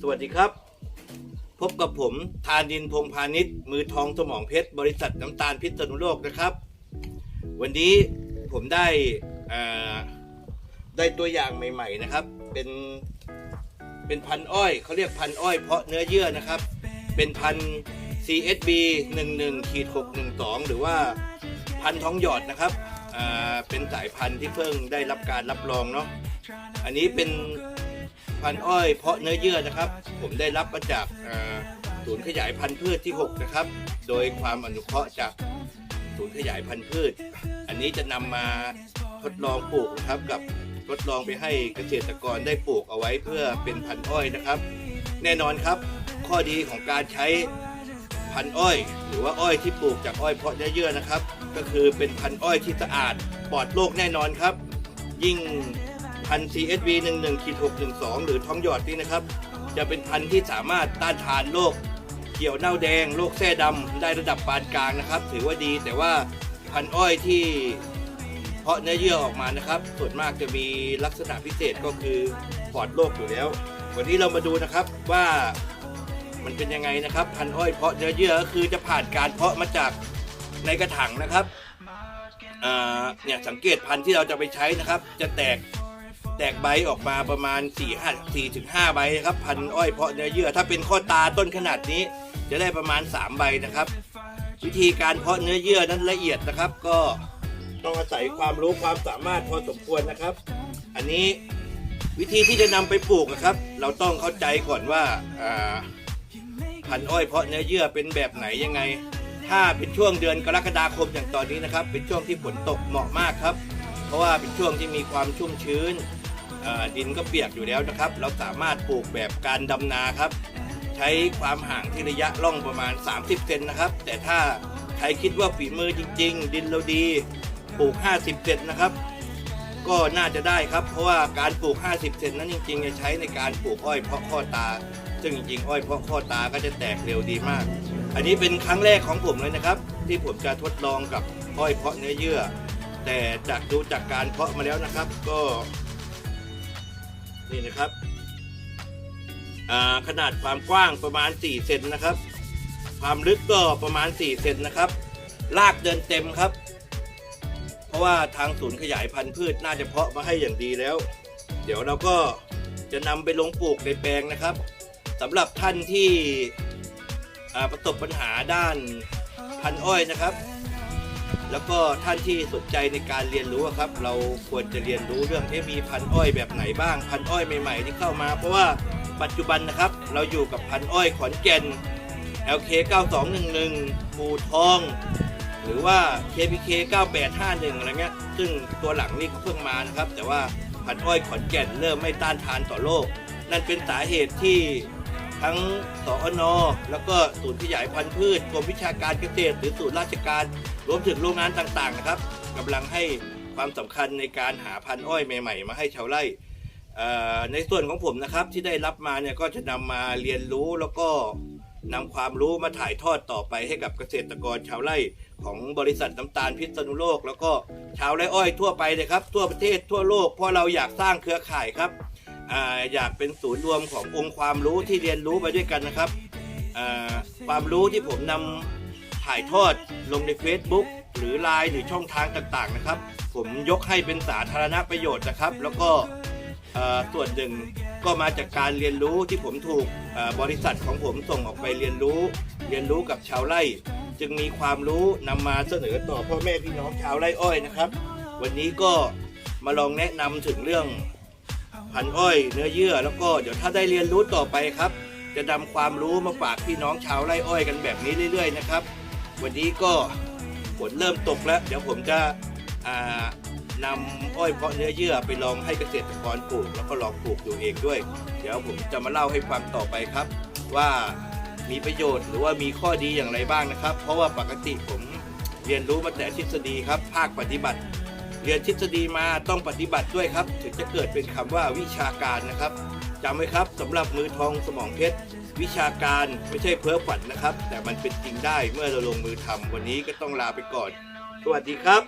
สวัสดีครับ พบกับผมทานดินพงพาณิชย์มือทองสมองเพชร บริษัทน้ำตาลพิษณุโลกนะครับ วันนี้ผมได้ได้ตัวอย่างใหม่ ๆนะครับ เป็นเป็นพันอ้อยเขาเรียกพันอ้อยเพาะเนื้อเยื่อนะครับ เป็นพัน CSB 11ขีด612 หรือว่าพันท้องหยอดนะครับเป็นสายพันธุ์ที่เพิ่งได้รับการรับรองเนาะอันนี้เป็น พันธุ์อ้อยเพาะเนื้อเยื่อนะครับ ผมได้รับมาจากศูนย์ขยายพันธุ์พืชที่ 6 นะครับ โดยความอนุเคราะห์จากศูนย์ขยายพันธุ์พืช อันนี้จะนำมาทดลองปลูกนะครับกับทดลองไปให้เกษตรกรได้ปลูกเอาไว้เพื่อเป็นพันธุ์อ้อยนะครับ แน่นอนครับ ข้อดีของการใช้พันธุ์อ้อย หรือว่าอ้อยที่ปลูกจากอ้อยเพาะเนื้อเยื่อนะครับ ก็คือเป็นพันธุ์อ้อยที่สะอาดปลอดโรคแน่นอนครับ ยิ่ง พันธุ์ CSV 11ขีด612 หรือท้องหยอดนี่นะครับ จะเป็นพันธุ์ที่สามารถต้านทานโรคเกี่ยวเน่าแดงโรคแส้ดำได้ระดับปานกลางนะครับ ถือว่าดีแต่ว่าพันธุ์อ้อยที่เพาะเนื้อเยื่อออกมานะครับ ส่วนมากจะมีลักษณะพิเศษก็คือปลอดโรคอยู่แล้ว วันนี้เรามาดูนะครับว่ามันเป็นยังไงนะครับ พันธุ์อ้อยเพาะเนื้อเยื่อก็คือจะผ่านการเพาะมาจากในกระถางนะครับเนี่ยสังเกตพันธุ์ที่เราจะไปใช้นะครับ จะแตก แตกใบออกมาประมาณ4 5 4ถึง5ใบนะครับ พันอ้อยเพาะเนื้อเยื่อ ถ้าเป็นข้อตาต้นขนาดนี้ จะได้ประมาณ 3 ใบนะครับ วิธีการเพาะเนื้อเยื่อนั้นละเอียดนะครับ ก็ต้องอาศัยความรู้ความสามารถพอสมควรนะครับ อันนี้วิธีที่จะนำไปปลูกนะครับ เราต้องเข้าใจก่อนว่าพันอ้อยเพาะเนื้อเยื่อเป็นแบบไหนยังไง ถ้าเป็นช่วงเดือนกรกฎาคมอย่างตอนนี้นะครับ เป็นช่วงที่ฝนตกเหมาะมากครับ เพราะว่าเป็นช่วงที่มีความชุ่มชื้น ดินก็เปียกอยู่แล้วนะครับ เราสามารถปลูกแบบการดำนาครับ ใช้ความห่างที่ระยะร่องประมาณ 30 เซนนะครับ แต่ถ้าใครคิดว่าฝีมือจริง ๆ ดินเราดีปลูก 50 เซนนะครับ ก็น่าจะได้ครับ เพราะว่าการปลูก 50 เซนนั้นจริง ๆ จะใช้ในการปลูกอ้อยเพาะข้อตา ซึ่งจริงๆ อ้อยเพาะข้อตาก็จะแตกเร็วดีมาก อันนี้เป็นครั้งแรกของผมเลยนะครับ ที่ผมจะทดลองกับอ้อยเพาะเนื้อเยื่อ แต่จากดูจากการเพาะมาแล้วนะครับ ก็ นี่นะครับขนาดความกว้างประมาณ 4 เซนนะครับ ความลึกก็ประมาณ 4 เซนนะครับรากเดินเต็มครับ เพราะว่าทางศูนย์ขยายพันธุ์พืชน่าจะเพาะมาให้อย่างดีแล้ว เดี๋ยวเราก็จะนำไปลงปลูกในแปลงนะครับสำหรับท่านที่ประสบปัญหาด้านพันธุ์อ้อยนะครับ แล้วก็ท่านที่สนใจในการเรียนรู้ครับ เราควรจะเรียนรู้เรื่องเอ๊มีพันอ้อยแบบไหนบ้างพันอ้อยใหม่ๆที่เข้ามา เพราะว่าปัจจุบันนะครับ เราอยู่กับพันอ้อยขอนแก่น LK 9211ปูทอง หรือว่า KPK 9851อะไรเงี้ยซึ่งตัวหลังนี่เพิ่งมานะครับ แต่ว่าพันอ้อยขอนแก่นเริ่มไม่ต้านทานต่อโรคนั่นเป็นสาเหตุที่ ทั้งสอนอแล้วก็ศูนย์ขยายพันธุ์พืชกรมวิชาการเกษตร หรือศูนย์ราชการ รวมถึงโรงงานต่างๆนะครับกำลังให้ความสำคัญในการหาพันธุ์อ้อยใหม่ ๆ มาให้ชาวไร่ในส่วนของผมนะครับที่ได้รับมาเนี่ยก็จะนำมาเรียนรู้แล้วก็นำความรู้มาถ่ายทอดต่อไปให้กับเกษตรกรชาวไร่ของบริษัทน้ำตาลพิษณุโลก แล้วก็ชาวไร่อ้อยทั่วไปเลยครับ ทั่วประเทศทั่วโลกเพราะเราอยากสร้างเครือข่ายครับ อยากเป็นศูนย์รวมขององค์ความรู้ที่เรียนรู้ไปด้วยกันนะครับความรู้ที่ผมนำถ่ายทอดลงใน Facebook หรือ Line หรือช่องทางต่างๆนะครับ ผมยกให้เป็นสาธารณประโยชน์นะครับ แล้วก็ส่วนหนึ่งก็มาจากการเรียนรู้ที่ผมถูกบริษัทของผมส่งออกไปเรียนรู้ เรียนรู้กับชาวไร่ จึงมีความรู้นำมาเสนอต่อพ่อแม่พี่น้องชาวไร่อ้อยนะครับ วันนี้ก็มาลองแนะนำถึงเรื่อง พันอ้อยเนื้อเยื่อ แล้วก็เดี๋ยวถ้าได้เรียนรู้ต่อไปครับ จะนำความรู้มาฝากพี่น้องชาวไร่อ้อยกันแบบนี้เรื่อยๆนะครับ วันนี้ก็ฝนเริ่มตกแล้ว เดี๋ยวผมจะนำอ้อยเพาะเนื้อเยื่อไปลองให้เกษตรกรปลูกแล้วก็ลองปลูกดูเองด้วย เดี๋ยวผมจะมาเล่าให้ฟังต่อไปครับ ว่ามีประโยชน์หรือว่ามีข้อดีอย่างไรบ้างนะครับ เพราะว่าปกติผมเรียนรู้มาแต่ทฤษฎีครับ ภาคปฏิบัติ เรียนทฤษฎีมาต้องปฏิบัติด้วยครับ ถึงจะเกิดเป็นคำว่าวิชาการนะครับจำไว้ครับสำหรับมือทองสมองเพชรวิชาการไม่ใช่เพ้อฝันนะครับ แต่มันเป็นจริงได้เมื่อเราลงมือทำวันนี้ก็ต้องลาไปก่อน สวัสดีครับ